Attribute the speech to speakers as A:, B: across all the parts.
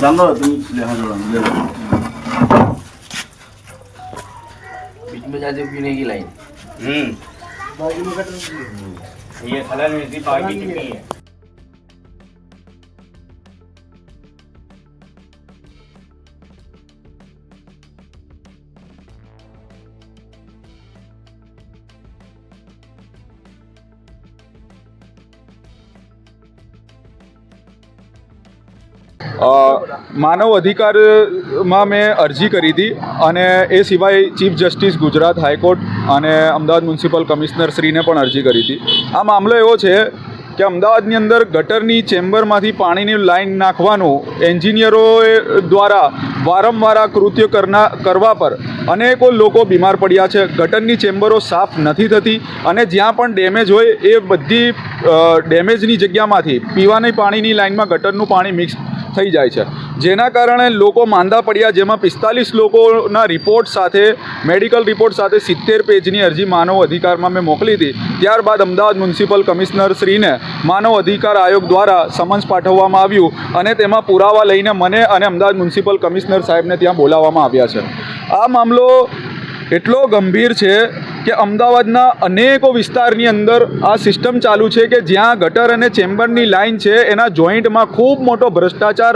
A: ચાલો તમે લે હા જોડો લે લો.
B: बीच में जाते पीने की लाइन
C: हम्म ये खलन में इसकी पार्टी कितनी है
D: માનવ અધિકારમાં મેં અરજી કરી હતી અને એ સિવાય ચીફ જસ્ટિસ ગુજરાત હાઈકોર્ટ અને અમદાવાદ મ્યુનિસિપલ કમિશનર શ્રીને પણ અરજી કરી હતી. આ મામલો એવો છે કે અમદાવાદની અંદર ગટરની ચેમ્બરમાંથી પાણીની લાઈન નાખવાનું એન્જિનિયરો દ્વારા વારંવાર આ કૃત્ય કરના, કરવા પર અનેકો લોકો બીમાર પડ્યા છે. ગટરની ચેમ્બરો સાફ નથી થતી અને જ્યાં પણ ડેમેજ હોય એ બધી ડેમેજની જગ્યામાંથી પીવાની પાણીની લાઇનમાં ગટરનું પાણી મિક્સ થઈ જાય છે. જેના કારણે લોકો માંદા પડ્યા, જેમાં પિસ્તાલીસ લોકોના રિપોર્ટ સાથે, મેડિકલ રિપોર્ટ સાથે સિત્તેર પેજની અરજી માનવ અધિકારમાં મેં મોકલી હતી. ત્યારબાદ અમદાવાદ મ્યુનિસિપલ કમિશનર શ્રીને માનવ અધિકાર આયોગ દ્વારા સમન્સ પાઠવવામાં આવ્યું અને તેમાં પુરાવા લઈને મને અને અમદાવાદ મ્યુનિસિપલ કમિશનર સાહેબને ત્યાં બોલાવવામાં આવ્યા છે. આ મામલો એટલો ગંભીર છે કે અમદાવાદના અનેકો વિસ્તારની અંદર આ સિસ્ટમ ચાલુ છે કે જ્યાં ગટર અને ચેમ્બરની લાઇન છે, એના જોઈન્ટમાં ખૂબ મોટો ભ્રષ્ટાચાર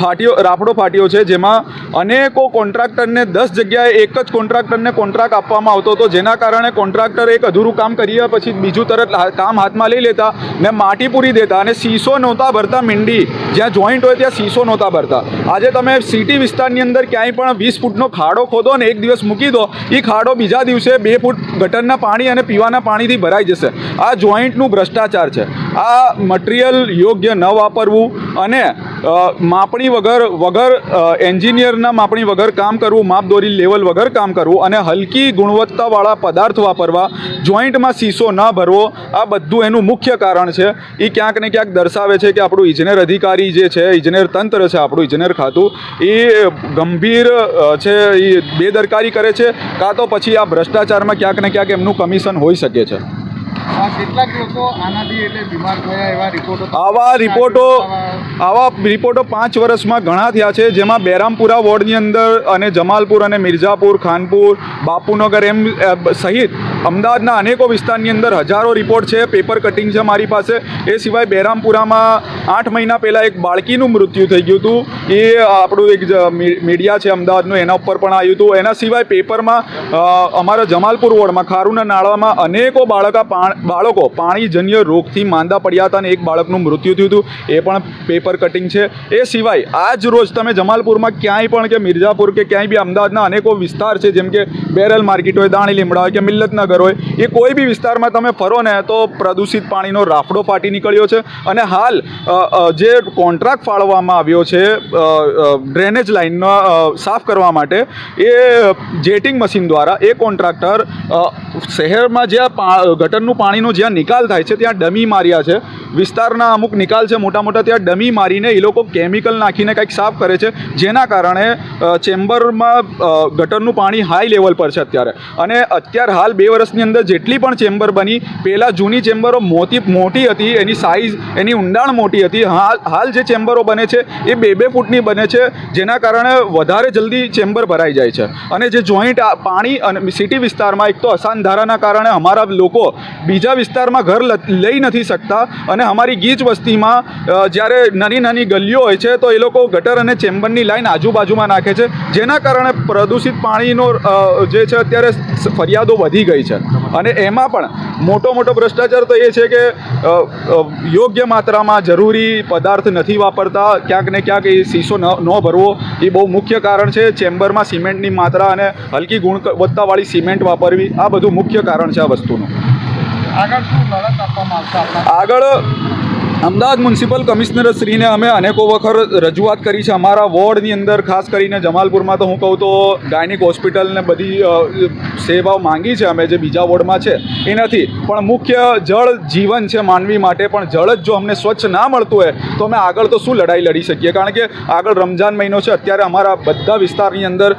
D: ફાટ્યો, રાફડો ફાટ્યો છે, જેમાં અનેકો કોન્ટ્રાક્ટરને દસ જગ્યાએ એક જ કોન્ટ્રાક્ટરને કોન્ટ્રાક્ટ આપવામાં આવતો હતો, જેના કારણે કોન્ટ્રાક્ટર એક અધૂરું કામ કર્યા પછી બીજું તરત કામ હાથમાં લઈ લેતા ને માટી પૂરી દેતા અને સીસો નહોતા ભરતા મીંડી. જ્યાં જોઈન્ટ હોય ત્યાં સીસો નહોતા ભરતા. આજે તમે સિટી વિસ્તારની અંદર ક્યાંય પણ વીસ ફૂટનો ખાડો ખોદો ને એક દિવસ મૂકી દો એ ખાડો બીજા દિવસે બે ફૂટ ગટરના પાણી અને પીવાના પાણીથી ભરાઈ જશે. આ જોઈન્ટનું ભ્રષ્ટાચાર છે. આ મટીરિયલ યોગ્ય ન વાપરવું અને માપણી વગર વગર એન્જિનિયરના માપણી વગર કામ કરવું, માપદોરી લેવલ વગર કામ કરવું અને હલકી ગુણવત્તાવાળા પદાર્થ વાપરવા, જોઈન્ટમાં સીસો ન ભરવો, આ બધું એનું મુખ્ય કારણ છે. એ ક્યાંક ને ક્યાંક દર્શાવે છે કે આપણું ઇજનેર અધિકારી જે છે, ઇજનેર તંત્ર છે, આપણું ઇજનેર ખાતું એ ગંભીર છે એ બેદરકારી કરે છે, કાં તો પછી આ ભ્રષ્ટાચારમાં ક્યાંક ને ક્યાંક એમનું કમિશન હોઈ શકે છે.
E: કેટલાક લોકો આનાથી એટલે બીમાર થયા એવા રિપોર્ટો
D: આવા રિપોર્ટો આવા રિપોર્ટો પાંચ વર્ષમાં ઘણા થયા છે જેમાં બેરામપુરા વોર્ડની અંદર અને જમાલપુર અને મિર્ઝાપુર ખાનપુર બાપુનગર એમ સહિત અમદાવાદના અનેકો વિસ્તારની અંદર હજારો રિપોર્ટ છે પેપર કટિંગ છે મારી પાસે. એ સિવાય બેરામપુરામાં આઠ મહિના પહેલાં એક બાળકીનું મૃત્યુ થઈ ગયું હતું. એ આપણું એક મીડિયા છે અમદાવાદનું, એના ઉપર પણ આવ્યું હતું. એના સિવાય પેપરમાં અમારા જમાલપુર વોર્ડમાં, ખારુના નાળામાં અનેકો બાળકા બાળકો પાણીજન્ય રોગથી માંદા પડ્યા હતા અને એક બાળકનું મૃત્યુ થયું હતું. એ પણ પેપર કટિંગ છે. એ સિવાય આજ રોજ તમે જમાલપુરમાં ક્યાંય પણ કે મિર્ઝાપુર કે ક્યાંય બી અમદાવાદના અનેકો વિસ્તાર છે, જેમ કે બેરલ માર્કેટ હોય દાણી લીમડા હોય કે મિલ્લતનગર હોય, એ કોઈ બી વિસ્તારમાં તમે ફરો ને તો પ્રદૂષિત પાણીનો રાફડો ફાટી નીકળ્યો છે. અને હાલ જે કોન્ટ્રાક્ટ ફાળવવામાં આવ્યો છે ડ્રેનેજ લાઇનનો સાફ કરવા માટે, એ જેટિંગ મશીન દ્વારા એ કોન્ટ્રાક્ટર શહેરમાં જ્યાં ગટરનું પાણીનો જ્યાં નિકાલ થાય છે, ત્યાં ડમી માર્યા છે. વિસ્તારના અમુક નિકાલ છે મોટા મોટા ત્યાં ડમી મારીને એ લોકો કેમિકલ નાખીને કંઈક સાફ કરે છે, જેના કારણે ચેમ્બરમાં ગટરનું પાણી હાઈ લેવલ પર છે અત્યારે. અને અત્યારે હાલ બે વર્ષની અંદર જેટલી પણ ચેમ્બર બની, પહેલાં જૂની ચેમ્બરો મોટી મોટી હતી, એની સાઇઝ એની ઊંડાણ મોટી હતી. હાલ હાલ જે ચેમ્બરો બને છે, એ બે બે ફૂટની બને છે, જેના કારણે વધારે જલ્દી ચેમ્બર ભરાઈ જાય છે. અને જે જોઈન્ટ પાણી અને સિટી વિસ્તારમાં, એક તો અસાન ધારાના કારણે અમારા લોકો બીજા વિસ્તારમાં ઘર લઈ નથી શકતા. અને અમારી ગીચ વસ્તીમાં જ્યારે નાની નાની ગલીઓ હોય છે, તો એ લોકો ગટર અને ચેમ્બરની લાઈન આજુબાજુમાં નાખે છે, જેના કારણે પ્રદૂષિત પાણીનો જે છે, અત્યારે ફરિયાદો વધી ગઈ છે. અને એમાં પણ મોટો મોટો ભ્રષ્ટાચાર તો એ છે કે યોગ્ય માત્રામાં જરૂરી પદાર્થ નથી વાપરતા. ક્યાંક ને ક્યાંક એ શીશો ન ન ભરવો એ બહુ મુખ્ય કારણ છે. ચેમ્બરમાં સિમેન્ટની માત્રા અને હલકી ગુણવત્તાવાળી સિમેન્ટ વાપરવી આ બધું મુખ્ય કારણ છે આ વસ્તુનું.
E: આગળ શું લડત આપવામાં આવશે
D: આગળ અમદાવાદ મ્યુનિસિપલ કમિશનર શ્રીને અમે અનેકો વખત રજૂઆત કરી છે. અમારા વોર્ડની અંદર ખાસ કરીને જમાલપુરમાં તો હું કહું તો ગાયનિક હોસ્પિટલને બધી સેવાઓ માંગી છે અમે જે બીજા વોર્ડમાં છે, એ નથી. પણ મુખ્ય જળ જીવન છે માનવી માટે, પણ જળ જ જો અમને સ્વચ્છ ના મળતું હોય, તો અમે આગળ તો શું લડાઈ લડી શકીએ? કારણ કે આગળ રમજાન મહિનો છે, અત્યારે અમારા બધા વિસ્તારની અંદર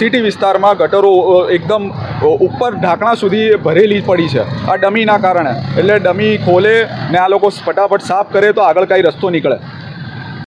D: સિટી વિસ્તારમાં ગટરો એકદમ ઉપર ઢાંકણા સુધી ભરેલી પડી છે. આ ડમીના કારણે. એટલે ડમી ખોલે ને આ લોકો ફટાફટ સાફ કરે તો આગળ કાંઈ રસ્તો નીકળે.